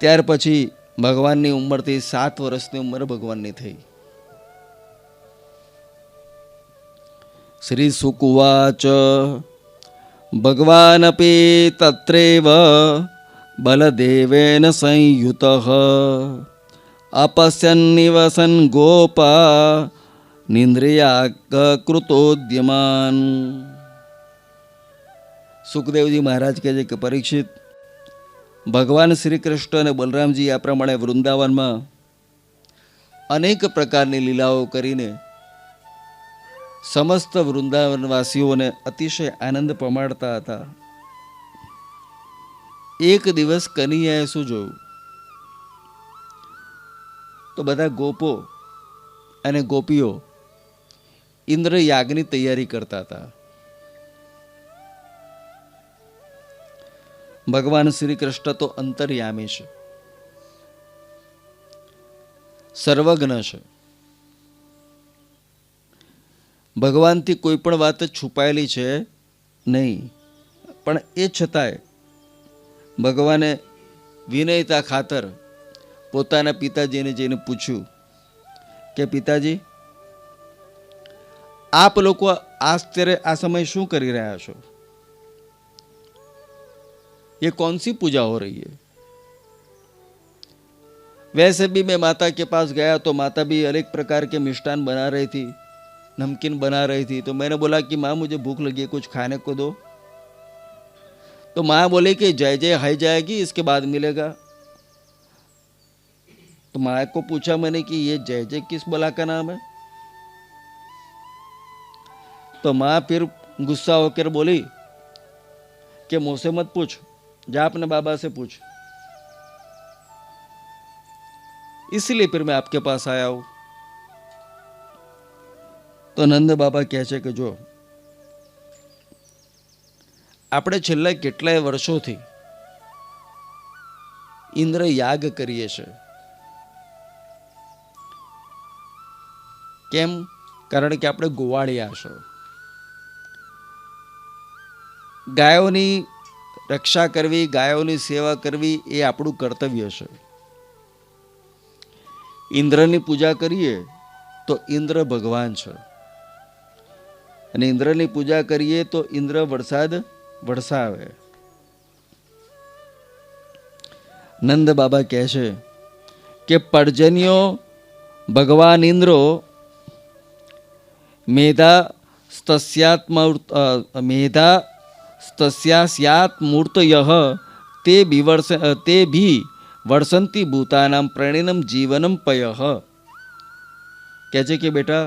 ત્યાર પછી ભગવાનની ઉંમરથી સાત વર્ષની ઉંમર ભગવાનની થઈ. શ્રી સુકુવાચ ભગવાનપી તત્રેવ, બલદેવેન સંયુત અપશ્યન નિવસન ગોપા નિંદ્રિયાકૃતોદ્યમાન સુખદેવજી મહારાજ કહે છે કે પરીક્ષિત ભગવાન શ્રી કૃષ્ણ અને બલરામજી આ પ્રમાણે વૃંદાવનમાં અનેક પ્રકારની લીલાઓ કરીને સમસ્ત વૃંદાવનવાસીઓને અતિશય આનંદ પમાડતા હતા. એક દિવસ કનૈયાએ શું જોયું? તો બધા ગોપો અને ગોપીઓ ઇન્દ્રયાગની તૈયારી કરતા હતા. ભગવાન શ્રી કૃષ્ણ તો અંતર્યામી છે. સર્વજ્ઞ છે. ભગવાનથી કોઈ પણ વાત છુપાયેલી છે નહીં. પણ એ છતાંય ભગવાને વિનયતા ખાતર પોતાના પિતાજીને જઈને પૂછ્યું કે, પિતાજી, આપ લોકો આશ્ચર્ય આ સમય શું કરી રહ્યા છો? ये कौन सी पूजा हो रही है? वैसे भी मैं माता के पास गया तो माता भी अनेक प्रकार के मिष्ठान बना रही थी, नमकीन बना रही थी। तो मैंने बोला कि माँ, मुझे भूख लगी है, कुछ खाने को दो। तो माँ बोली कि जय जय है जाएगी, इसके बाद मिलेगा। तो माँ को पूछा मैंने कि ये जय जय किस बला का नाम है? तो माँ फिर गुस्सा होकर बोली कि मुझसे मत पूछ। जा अपने बाबा से पूछ इसलिए फिर मैं आपके पास आया हूं તો નંદ બાબા કહે છે કે જો આપણે છેલ્લા કેટલાય વર્ષોથી ઇન્દ્ર યાગ કરીએ છે કેમ કારણ કે આપણે ગોવાળિયા છો ગાયોની રક્ષા કરવી, ગાયોની સેવા કરવી એ આપણું કર્તવ્ય છે. ઇન્દ્રની પૂજા કરીએ તો ઇન્દ્ર ભગવાન છે. અને ઇન્દ્રની પૂજા કરીએ તો ઇન્દ્ર વરસાદ વરસાવે. નંદ બાબા કહે છે કે પર્જન્યો ભગવાન ઇન્દ્રો, મેધા સ્તસ્યાત્મ મેધા સ્તસ્યાસ્યાત મૂર્તય તે વિવર્ષ તે ભી વર્ષંતી ભૂતાનામ પ્રણીનમ જીવનમ પયઃ કહે છે કે બેટા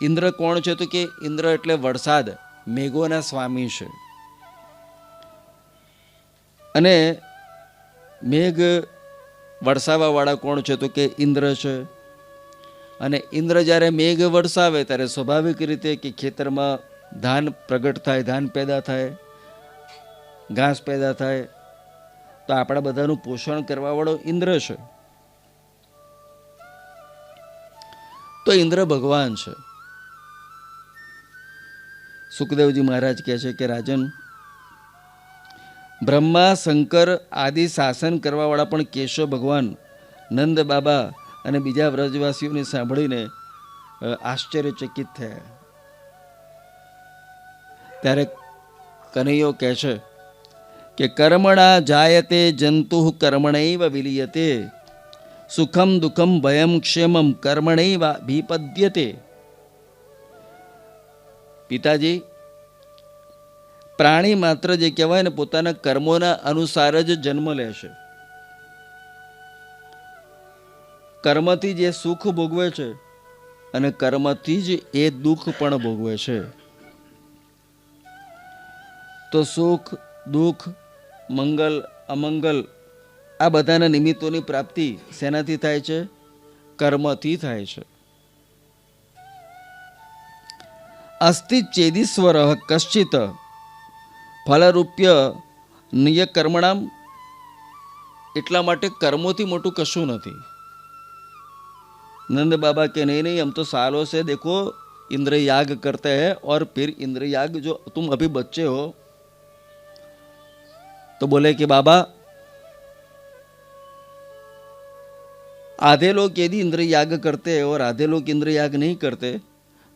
ઇન્દ્ર કોણ છે તો કે ઇન્દ્ર એટલે વરસાદ મેઘોના સ્વામી છે અને મેઘ વરસાવાવાળા કોણ છે તો કે ઇન્દ્ર છે અને ઇન્દ્ર જ્યારે મેઘ વરસાવે ત્યારે સ્વાભાવિક રીતે કે ખેતરમાં ધાન પ્રગટ થાય, ધાન પેદા થાય, ઘાસ પેદા થાય, તો આપણા બધાનું પોષણ કરવાવાળો ઇન્દ્ર છે. તો ઇન્દ્ર ભગવાન છે. સુખદેવજી મહારાજ કહે છે કે, રાજન, બ્રહ્મા, શંકર આદિ શાસન કરવાવાળા પણ કેશવ ભગવાન, નંદ બાબા અને બીજા વ્રજવાસીઓને સાંભળીને આશ્ચર્યચકિત થયા. ત્યારે કનૈયો કહે છે કે કર્મણા જાયતે જંતુ કર્મણૈવ વિલીયતે, સુખમ દુઃખમ ભયમ ક્ષેમમ કર્મણૈવ ભીપદ્યતે પિતાજી, પ્રાણી માત્ર જે કહેવાય ને પોતાના કર્મોના અનુસાર જ જન્મ લે છે. કર્મથી જે સુખ ભોગવે છે અને કર્મથી જ એ દુઃખ પણ ભોગવે છે. તો સુખ દુઃખ મંગલ અમંગલ આ બધાના નિમિત્તોની પ્રાપ્તિ શેનાથી થાય છે કર્મથી થાય છે અસ્તિ ચેદીશ્વર કશ્ચિત ફલરૂપ્ય નિય કર્મણામ એટલા માટે કર્મોથી મોટું કશું નથી नंद बाबा के नहीं नहीं हम तो सालों से देखो इंद्र याग करते हैं और फिर इंद्र याग जो तुम अभी बच्चे हो तो बोले कि, बाबा, आधे लोग यदि इंद्र याग करते हैं और आधे लोग इंद्र याग नहीं करते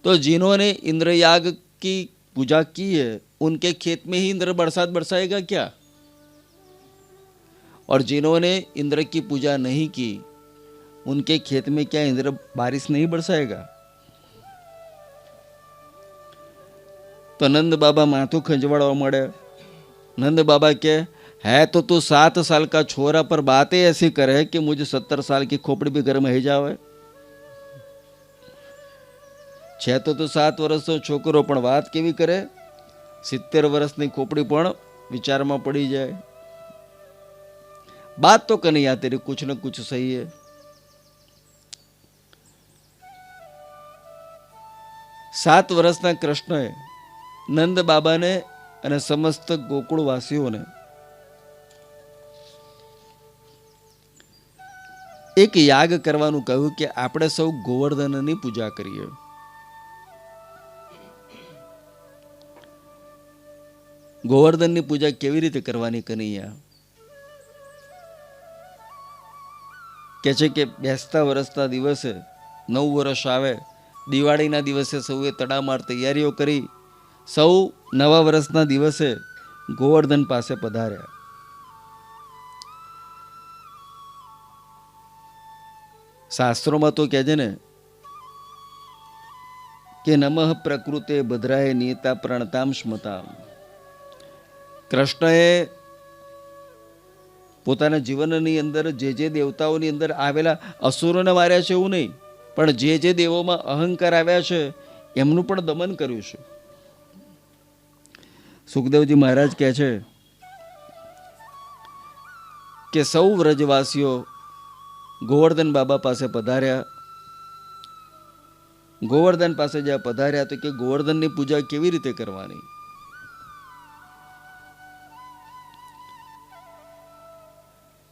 तो जिन्होंने इंद्र याग की पूजा की है, उनके खेत में ही इंद्र बरसात बरसाएगा क्या? और जिन्होंने इंद्र की पूजा नहीं की, उनके खेत में क्या इंद्र बारिश नहीं बरसाएगा? तो नंद बाबा माथुं खंजवाड़वा मळे नंद बाबा के है तो तू सात साल का छोरा पर बातें ऐसी करे कि मुझे सत्तर साल की खोपड़ी भी गर्म ही जावे છે તો તો સાત વર્ષનો છોકરો પણ વાત કેવી કરે સિત્તેર વર્ષની ખોપડી પણ વિચારમાં પડી જાય बात तो कन्हैया तेरी कुछ न कुछ सही है સાત વર્ષના કૃષ્ણએ નંદ બાબાને અને સમસ્ત ગોકુળવાસીઓને એક યાગ કરવાનું કહ્યું કે આપણે સૌ ગોવર્ધનની પૂજા કરીએ. ગોવર્ધનની પૂજા કેવી રીતે કરવાની કનૈયા? કે છે કે બેસતા વરસતા દિવસે નવ વર્ષ આવે, દિવાળીના દિવસે સૌએ તડામાર તૈયારીઓ કરી, સૌ નવા વર્ષના દિવસે ગોવર્ધન પાસે પધાર્યા. શાસ્ત્રોમાં તો કહે ને કે નમઃ પ્રકૃતે ભદ્રાય નિયતા પ્રણતામ સ્મતામ. કૃષ્ણએ પોતાના જીવનની અંદર જે જે દેવતાઓની અંદર આવેલા અસુરોને માર્યા છે એવું નહીં, પણ જે જે દેવોમાં અહંકાર આવ્યા છે, એમનું પણ દમન કર્યું છે. સુખદેવજી મહારાજ કહે છે કે સૌ વ્રજવાસીઓ ગોવર્ધન બાબા પાસે પધાર્યા. ગોવર્ધન પાસે જ્યાં પધાર્યા તો કે ગોવર્ધનની પૂજા કેવી રીતે કરવાની?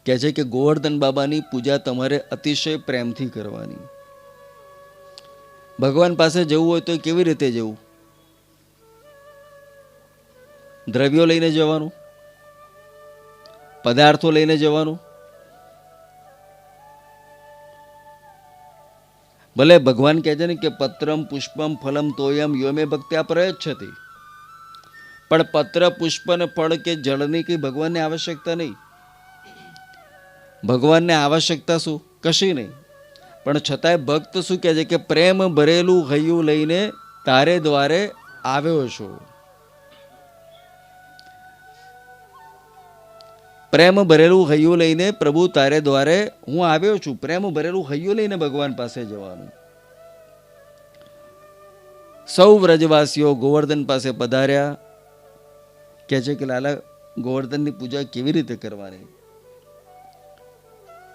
કહે છે કે ગોવર્ધન બાબાની પૂજા તમારે અતિશય પ્રેમથી કરવાની. ભગવાન પાસે જવું હોય તો કેવી રીતે જવું? દ્રવ્યો લઈને જવાનું, પદાર્થો લઈને જવાનું. ભલે ભગવાન કહે છે ને કે પત્રમ, પુષ્પમ, ફલમ, તોયમ, યોમે ભક્ત્યા પ્રયચ્છતી પણ પત્ર, પુષ્પ ને ફળ કે જળની કઈ ભગવાનને આવશ્યકતા નહીં. ભગવાનને આવશ્યકતા શું? કશી નહીં. પણ છતાંય ભક્ત શું કહે છે કે પ્રેમ ભરેલું હૈયું લઈને તારે દ્વારે આવ્યો છું. પ્રેમ ભરેલું હૈયું લઈને પ્રભુ તારે દ્વારે હું આવ્યો છું. પ્રેમ ભરેલું હૈયું લઈને ભગવાન પાસે જવાનું. સૌ વ્રજવાસીઓ ગોવર્ધન પાસે પધાર્યા. કહે છે કે, લાલા, ગોવર્ધનની પૂજા કેવી રીતે કરવાની?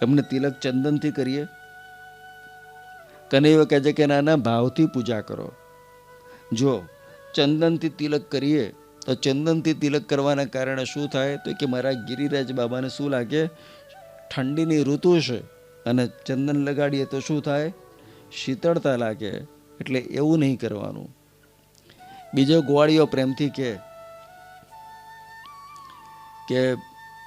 એમને તિલક ચંદનથી કરીએ. કનૈયો કહે છે કે, નાના, ભાવથી પૂજા કરો. જો ચંદનથી તિલક કરીએ તો ચંદનથી તિલક કરવાના કારણે શું થાય? તો કે મારા ગિરિરાજ બાબાને શું લાગે? ઠંડીની ઋતુ છે અને ચંદન લગાડીએ તો શું થાય? શીતળતા લાગે. એટલે એવું નહીં કરવાનું. બીજો ગોવાળીઓ પ્રેમથી કે કે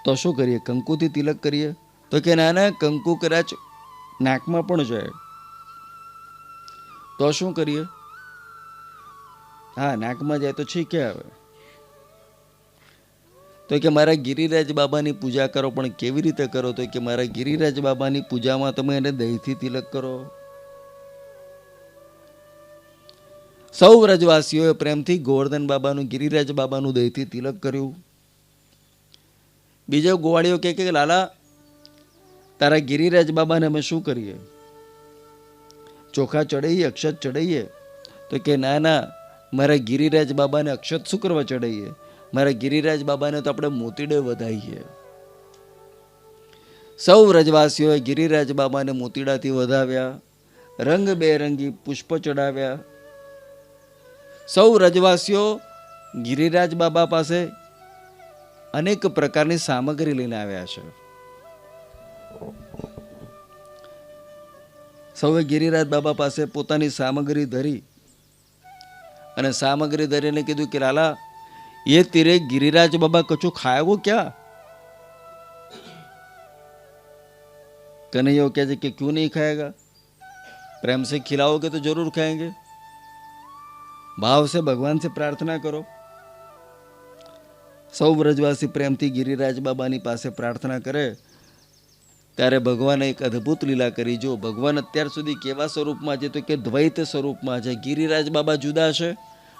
તો શું કરીએ? કંકુથી તિલક કરીએ? તો કે ના ના, કંકુ કદાચ નાકમાં પણ જાય. તો શું કરીએ? હા, નાકમાં જાય તો છીકે આવે. તો કે મારા ગિરિરાજ બાબાની પૂજા કરો, પણ કેવી રીતે કરો? તો કે મારા ગિરિરાજ બાબાની પૂજામાં તમે એને દહીંથી તિલક કરો. સૌ વ્રજવાસીઓએ પ્રેમથી ગોવર્ધન બાબાનું, ગિરિરાજ બાબાનું દહીંથી તિલક કર્યું. બીજો ગોવાળીઓ કે, લાલા, તારા ગિરિરાજ બાબાને અમે શું કરીએ? ચોખા ચડાવીએ અક્ષત ચડાવીએ તો કે, ના ના, મારા ગિરિરાજ બાબાને અક્ષત શું કરવા ચડાવીએ મારા ગિરિરાજ બાબાને તો આપણે મોતીડે વધાવીએ સૌ રજવાસીઓએ ગિરિરાજ બાબાને મોતીડાથી વધાવ્યા, રંગબેરંગી પુષ્પ ચડાવ્યા. સૌ રજવાસીઓ ગિરિરાજ બાબા પાસે અનેક પ્રકારની સામગ્રી લઈને આવ્યા છે. સૌએ ગિરિરાજ બાબા પાસે પોતાની સામગ્રી ધરી અને સામગ્રી ધરીને કીધું કે, લાલા ये तेरे गिरिराज बाबा कछु खाया वो क्या कन्हैया कहते कि क्यों नहीं खाएगा प्रेम से खिलाओगे तो जरूर खाएंगे ભાવ से ભગવાન से પ્રાર્થના કરો સૌ વ્રજવાસી પ્રેમથી ગિરિરાજ બાબાની પાસે પ્રાર્થના કરે ત્યારે ભગવાને એક અદ્ભુત લીલા કરી જો ભગવાન અત્યાર સુધી કેવા સ્વરૂપમાં છે તો કે દ્વૈત સ્વરૂપમાં છે ગિરિરાજ બાબા જુદા છે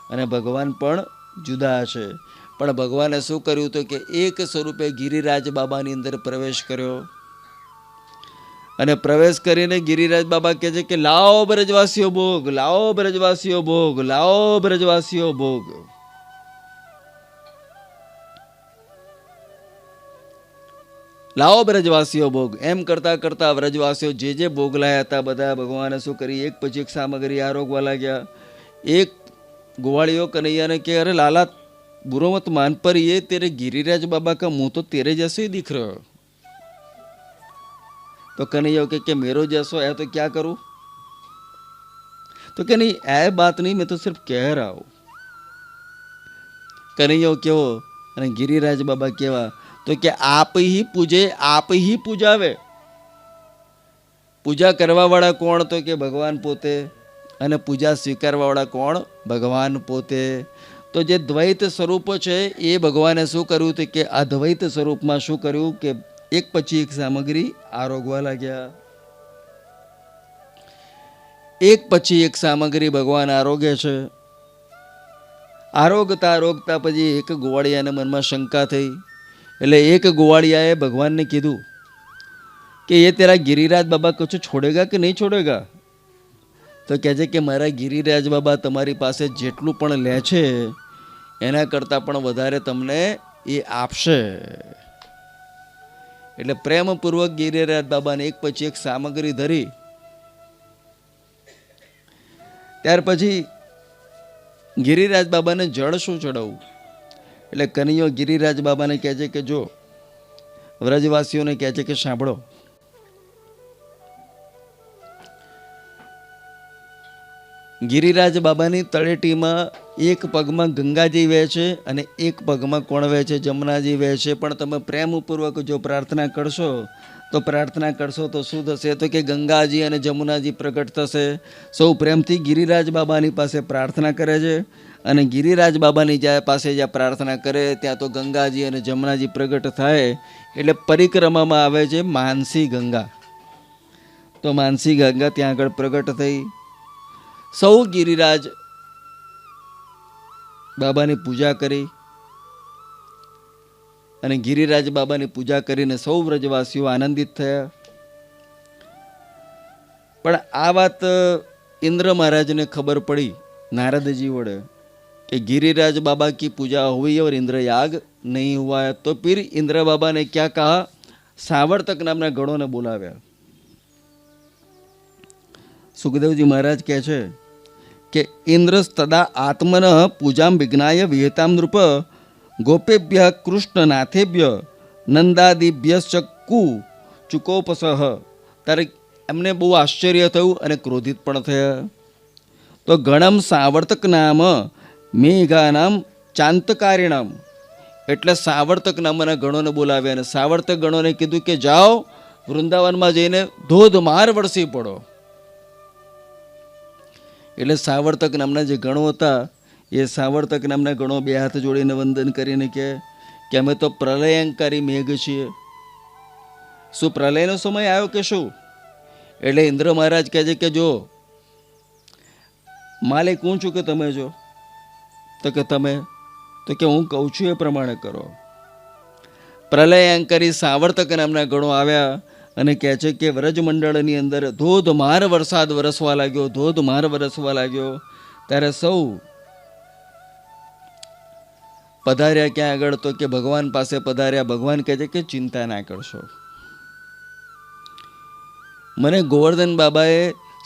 અને ભગવાન પણ જુદા છે. પણ ભગવાને શું કર્યું તો કે એક સ્વરૂપે ગિરિરાજ બાબાની અંદર પ્રવેશ કર્યો. અને પ્રવેશ કરીને ગિરિરાજ બાબા કહે છે કે, લાવો બ્રજવાસીઓ ભોગ, લાવો બ્રજવાસીઓ ભોગ, લાવો બ્રજવાસીઓ ભોગ. લાવો બ્રજવાસીઓ ભોગ. એમ કરતા કરતા વ્રજવાસીઓ જે જે ભોગ લાયા હતા, બધા ભગવાને શું કરી? એક પછી એક સામગ્રી આરોગવા લાગ્યા. એક ગોવાળીઓ કનૈયાને કે અરે લાલા बुरो मत मान पर ये तेरे गिरिराज बाबा का मुंह तो तेरे जैसे ही दिख रहा तो कन्हैया के, कि मेरो जैसो है तो क्या करूं तो क्या नहीं ऐ बात नहीं मैं तो सिर्फ कह रहा हूं કનૈયો કેવો અને ગિરિરાજ બાબા કેવા તો કે આપ હી પૂજે આપ હી પૂજાવે પૂજા કરવાવાળા કોણ તો કે ભગવાન પોતે અને પૂજા સ્વીકારવાવાળા કોણ? ભગવાન પોતે. તો જે દ્વૈત સ્વરૂપ છે, એ ભગવાને શું કર્યું હતું કે આ દ્વૈત સ્વરૂપમાં શું કર્યું કે એક પછી એક સામગ્રી આરોગવા લાગ્યા. એક પછી એક સામગ્રી ભગવાન આરોગ્ય છે. આરોગતા આરોગતા પછી એક ગોવાળિયાના મનમાં શંકા થઈ. એટલે એક ગોવાળિયાએ ભગવાનને કીધું કે, એ તેરા ગિરિરાજ બાબા કશું છોડેગા કે નહીં છોડેગા? તો કહે છે કે મારા ગિરિરાજ બાબા તમારી પાસે જેટલું પણ લે છે, એના કરતાં પણ વધારે તમને એ આપશે. એટલે પ્રેમપૂર્વક ગિરિરાજ બાબાને એક પછી એક સામગ્રી ધરી. ત્યાર પછી ગિરિરાજ બાબાને જળ શું ચડાવવું? એટલે કનૈયો ગિરિરાજ બાબાને કહે છે કે જો વ્રજવાસીઓને કહે છે કે સાંભળો ગિરિરાજ બાબાની તળેટીમાં એક પગમાં ગંગાજી વહે છે અને એક પગમાં કોણ વહે છે? જમનાજી વહે છે. પણ તમે પ્રેમપૂર્વક જો પ્રાર્થના કરશો, તો પ્રાર્થના કરશો તો શું થશે? તો કે ગંગાજી અને જમુનાજી પ્રગટ થશે. સૌ પ્રેમથી ગિરિરાજ બાબાની પાસે પ્રાર્થના કરે છે. અને ગિરિરાજ બાબાની જ્યાં પાસે જ્યાં પ્રાર્થના કરે, ત્યાં તો ગંગાજી અને જમુનાજી પ્રગટ થાય. એટલે પરિક્રમામાં આવે છે માનસી ગંગા. તો માનસી ગંગા ત્યાં આગળ પ્રગટ થઈ. સૌ ગિરિરાજ બાબાની પૂજા કરી અને ગિરિરાજ બાબાની પૂજા કરીને સૌ વ્રજવાસીઓ આનંદિત થયા. પણ આ વાત ઇન્દ્ર મહારાજને ખબર પડી નારદજી વડે कि ગિરિરાજ બાબા કી પૂજા हुई ઓર इंद्र याग नहीं हुआ है तो फिर इंद्र बाबा ने क्या નામના सावर्तक ગણોને બોલાવ્યા. સુખદેવજી મહારાજ કહે છે કે ઇન્દ્ર તદા આત્મન પૂજામ વિજ્ઞાય વિહતામ નૃપ ગોપેભ્ય કૃષ્ણનાથેભ્ય નંદાદિભ્ય ચક્કુ ચુકોપસહ ત્યારે એમને બહુ આશ્ચર્ય થયું અને ક્રોધિત પણ થયા. તો ગણમ સાવર્તક નામ મેઘાનામ ચાંતકારીણામ. એટલે સાવર્તક નામના ગણોને બોલાવ્યા અને સાવર્તક ગણોને કીધું કે જાઓ વૃંદાવનમાં જઈને ધોધમાર વરસી પડો. એટલે સાવર્તક નામના જે ગણો હતા, એ સાવર્તક નામના ગણો બે હાથ જોડીને વંદન કરીને કે કે અમે તો પ્રલયંકારી મેઘ છીએ. શું પ્રલયનો સમય આવ્યો કે શું? એટલે ઇન્દ્ર મહારાજ કહે છે કે જો, માલિક હું છું કે તમે જો તો કે તમે, તો કે હું કહું છું એ પ્રમાણે કરો. પ્રલયંકારી સાવર્તક નામના ગણો આવ્યા અને કહે છે કે વ્રજમંડળની અંદર ધોધમાર વરસાદ વરસવા લાગ્યો, ધોધમાર વરસવા લાગ્યો. ત્યારે સૌ પધાર્યા ક્યાં આગળ? તો કે ભગવાન પાસે પધાર્યા. ભગવાન કહે છે કે ચિંતા ના કરશો. મને ગોવર્ધન બાબાએ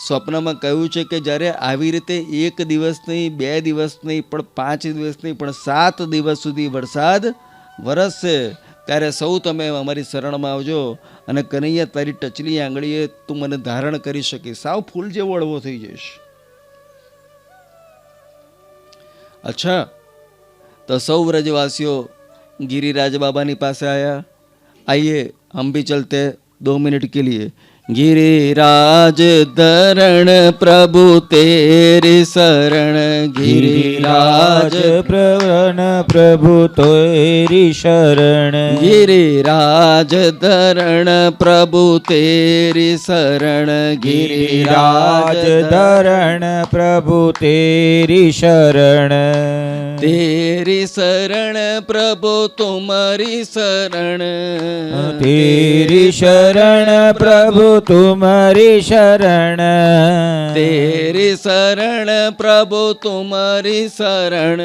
સ્વપ્નમાં કહ્યું છે કે જ્યારે આવી રીતે એક દિવસ નહીં, બે દિવસ નહીં, પણ પાંચ દિવસ નહીં, પણ સાત દિવસ સુધી વરસાદ વરસશે ત્યારે સૌ તમે અમારી શરણમાં આવજો અને કનૈયા તારી ટચલી આંગળીએ તું મને ધારણ કરી શકે. સાવ ફૂલ જેવો અળવો થઈ જઈશ. અચ્છા, તો સૌ વ્રજવાસીઓ ગિરિરાજ બાબાની પાસે આવ્યા આઈએ હમ ભી ચલતે દો મિનિટ કે લીએ. गिरिराज धरण प्रभु तेरी शरण गिरिराज गिरिराज प्रवण प्रभु तोरी शरण गिरिराज धरण प्रभु तेरी शरण गिरिराज धरण प्रभु तेरी शरण तेरी शरण प्रभु तुम्हारी शरण तेरी शरण प्रभु तुम्हारी शरण तेरी शरण प्रभु तुम्हारी शरण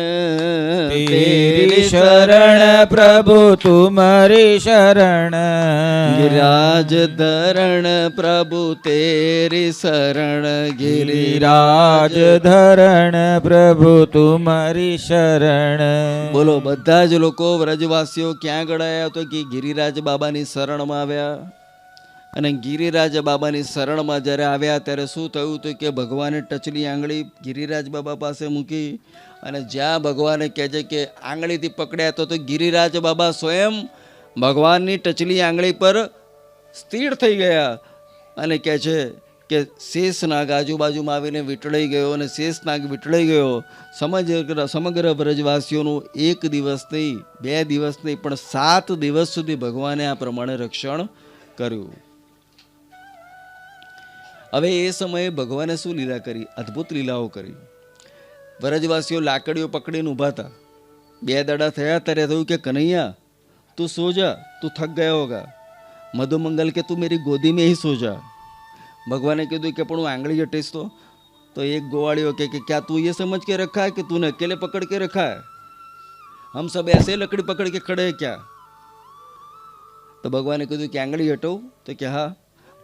तेरी शरण प्रभु तुम्हारी शरण गिराज धरण प्रभु तेरी शरण गिरिराज धरण प्रभु तुम्हारी शरण શરણ. બોલો, બધા જ લોકો વ્રજવાસીઓ ક્યાં ગળાયા તો કે ગિરિરાજ બાબાની શરણમાં આવ્યા? અને ગિરિરાજ બાબાની શરણમાં જ્યારે આવ્યા ત્યારે શું થયું તો કે ભગવાને ટચલી આંગળી ગિરિરાજ બાબા પાસે મૂકી અને જ્યાં ભગવાને કહે છે કે આંગળીથી પકડ્યા તો ગિરિરાજ બાબા સ્વયં ભગવાનની ટચલી આંગળી પર સ્થિર થઈ ગયા અને કહે છે કે શેષનાગ આજુબાજુમાં આવીને વીંટળાઈ ગયો અને શેષનાગ વીંટળાઈ ગયો. સમગ્ર સમગ્ર વ્રજવાસીઓનું એક દિવસ નહીં, બે દિવસ નહીં, પણ સાત દિવસ સુધી ભગવાને આ પ્રમાણે રક્ષણ કર્યું. હવે એ સમયે ભગવાને શું લીલા કરી? અદ્ભુત લીલાઓ કરી. વ્રજવાસીઓ લાકડીઓ પકડીને ઊભા હતા. બે દડા થયા ત્યારે થયું કે, કનૈયા, તું સોજા તું થક ગયા હોગા. મધુમંગલ કે તું મેરી ગોદી મેં હી સોજા ભગવાને કીધું કે, પણ હું આંગળી જટીશ તો તો એક ગોવાળીઓ કે કે, ક્યાં તું એ સમજ કે રખાય કે તું અકેલે પકડ કે રખાય? હમ સબ એસે લકડી પકડ કે ખડે ક્યાં? તો ભગવાને કીધું કે, આંગળી હટવું તો કે, હા.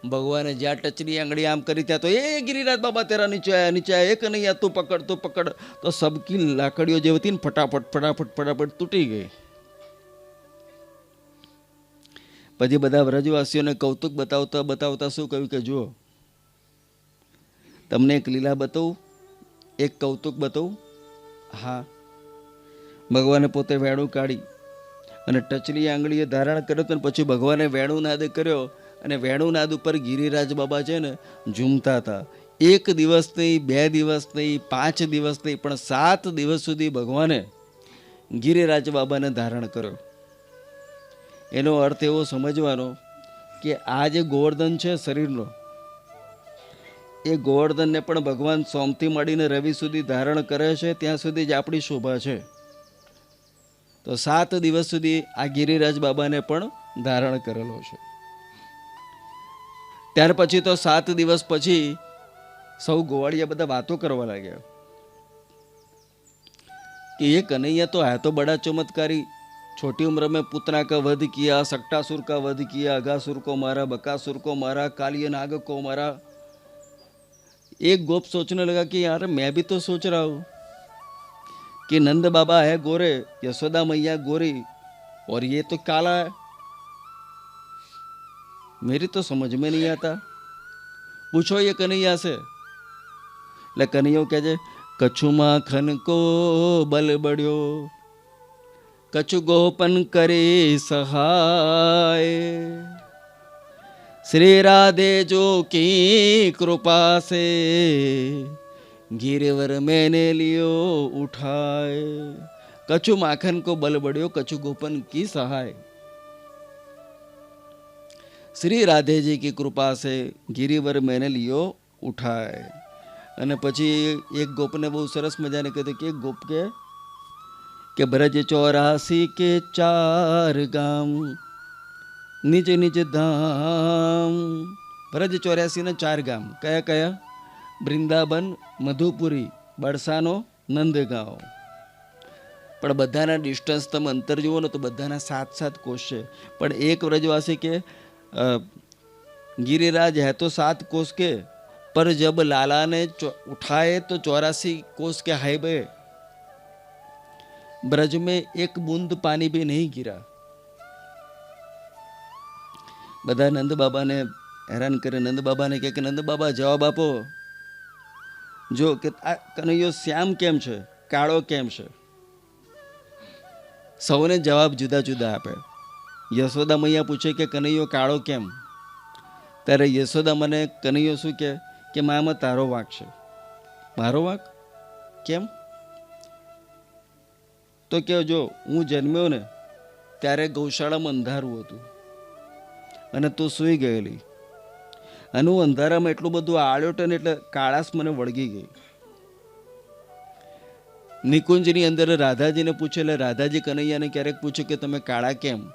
ભગવાને જ્યાં ટચની આંગળી આમ કરી ત્યાં તો, એ ગિરિરાજ બાબા તેરા નીચે આયા નીચે આયા. એક નહીં આ તું પકડ તું પકડ. તો સબકી લાકડીઓ જે હતી ને ફટાફટ ફટાફટ ફટાફટ તૂટી ગઈ. પછી બધા વ્રજવાસીઓને કૌતુક બતાવતા બતાવતા શું કહ્યું કે, જુઓ તમને એક લીલા બતાવું, એક કૌતુક બતાવું? હા. ભગવાને પોતે વેણું કાઢી અને ટચલી આંગળીએ ધારણ કર્યો તો પછી ભગવાને વેણું નાદ કર્યો અને વેણું નાદ ઉપર ગિરિરાજ બાબા છે ને ઝૂમતા હતા. એક દિવસ નહીં, બે દિવસ નહીં, પાંચ દિવસ નહીં, પણ સાત દિવસ સુધી ભગવાને ગિરિરાજ બાબાને ધારણ કર્યો. એનો અર્થ એવો સમજવાનો કે આ જે ગોવર્ધન છે શરીરનો એ ગોવર્ધનને પણ ભગવાન સોમથી મળીને રવિ સુધી ધારણ કરે છે ત્યાં સુધી જ આપણી શોભા છે તો સાત દિવસ સુધી આ ગિરિરાજ બાબાને પણ ધારણ કરેલો છે ત્યાર પછી તો સાત દિવસ પછી સૌ ગોવાળિયા બધા વાતો કરવા લાગ્યા कि ये कन्हैया तो है तो बड़ा चमत्कारी छोटी उम्र में पुतना का वध किया सक्टासुर का वध किया अगासुर को मारा बकासुर को मारा कालिय नाग को मारा एक गोप सोचने लगा कि यार मैं भी तो सोच रहा हूँ कि नंद बाबा है गोरे, यशोदा मैया गोरी, और ये तो काला है। मेरी तो समझ में नहीं आता। पूछो ये कन्हैया से। ले कन्हैयो कह जे कछु माखन को बल बढ़ो कछु गोपन करे सहाय। શ્રી રાધે જો કી કૃપા સે, ગીરવર મેને લિયો ઉઠાય. કચુ માખન કો બલ બળ્યો કચુ ગોપન કી સહાય. શ્રી રાધેજી કી કૃપા સે, ગિરિવર મેને લિયો ઉઠાય. અને પછી એક ગોપને બહુ સરસ મજાને કીધું કે ગોપ કે કે બ્રજ ચોરાસી કે ચાર ગામ નીચે નીચે ધામ. ભરજ ચોર્યાસીના ચાર ગામ. કયા કયા? બ્રિંદાબન મધુપુરી બળસાનો નંદગાંવ. પણ બધાના ડિસ્ટન્સ તમે અંતર જુઓ ને તો બધાના સાત સાત કોષ છે. પણ એક વ્રજવાસી કે ગિરિરાજ હે તો સાત કોષ કે? પર જબ લાલાને ઉઠાએ તો ચોરાસી કોષ કે હાઈબે બ્રજ મેં એક બૂંદ પાણી બી નહીં ગીરા. બધા નંદ બાબાને હેરાન કરે નંદ બાબાને કહે કે, નંદબાબા, જવાબ આપો. જો કે, આ કનૈયો શ્યામ કેમ છે? કાળો કેમ છે? સૌને જવાબ જુદા જુદા આપે. યશોદા મૈયા પૂછે કે, કનૈયો, કાળો કેમ? ત્યારે યશોદા મને, કનૈયો, શું કહે? કે, મામા, તારો વાંક છે. મારો વાંક? કેમ? તો કે, જો હું જન્મ્યો ને, ત્યારે ગૌશાળામાં અંધારું હતું. અને તું સૂઈ ગયેલી. અને હું અંધારામાં એટલું બધું આળ્યો હતો ને એટલે કાળાશ મને વળગી ગઈ. નિકુંજની અંદર રાધાજીને પૂછે એટલે રાધાજી કનૈયાને ક્યારેક પૂછ્યું કે તમે કાળા કેમ?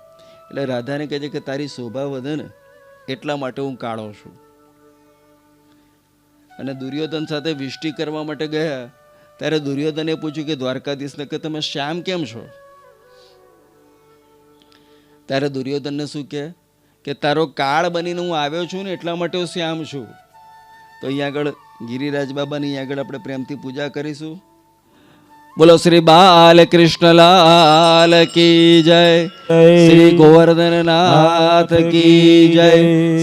એટલે રાધાને કહે છે કે, તારી શોભા વધે ને, એટલા માટે હું કાળો છું. અને દુર્યોધન સાથે વિષ્ટિ કરવા માટે ગયા. ત્યારે દુર્યોધને પૂછ્યું કે, દ્વારકાધીશને કે, તમે શ્યામ કેમ છો? ત્યારે દુર્યોધનને શું કહે? કે તારો કાળ બનીને હું આવ્યો છું ને એટલા માટે હું શ્યામ છું. તો અહીંયા આગળ ગિરિરાજ બાબાની અહીંયા આગળ આપણે પ્રેમથી પૂજા કરીશું. બોલો શ્રી બાલ કૃષ્ણલાલ કી જય. શ્રી ગોવર્ધન નાથ કી જય.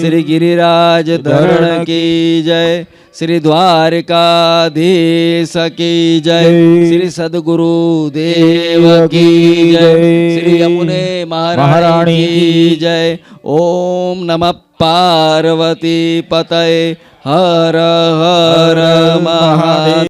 શ્રી ગિરિરાજ ધરણ કી જય. શ્રી દ્વારકાધીશ કી જય. શ્રી સદગુરુ દેવ કી જય. શ્રી યમુને મહારાણી જય. ઓમ નમ પાર્વતી પતય. હર હર મહાદેવ.